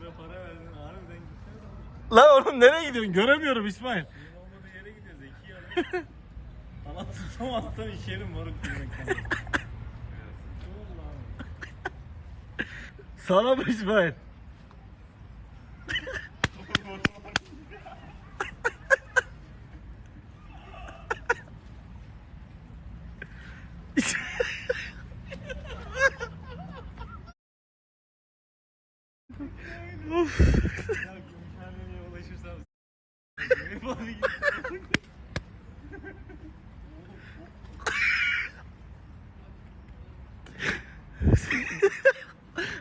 lira para verdin harbiden gitmez Lan oğlum nereye gidiyorsun? Göremiyorum İsmail. Senin olmadığı yere gidiyor zeki adam. Falan tutamazsan işerim moruk. Sana mı İsmail? Gidiyor.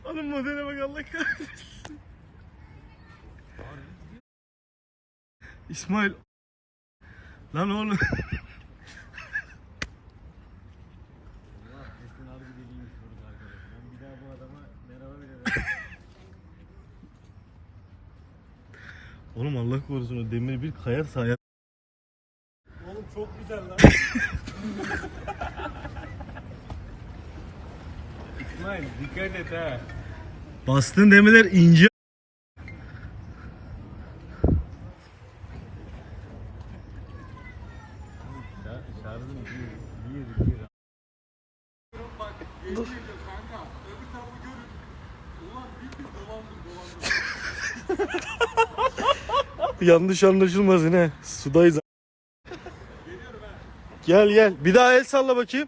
Oğlum modele bak Allah kahretsin. İsmail. Lan oğlum. Oğlum Allah korusun o demir bir kayarsa hayat. Oğlum çok güzel lan. İsmail dikkat et ha. Bastığın demirler ince. Şa- Şarjım bir, bir, bir. Yanlış anlaşılmasın he. Sudayız. Gel gel. Bir daha el salla bakayım.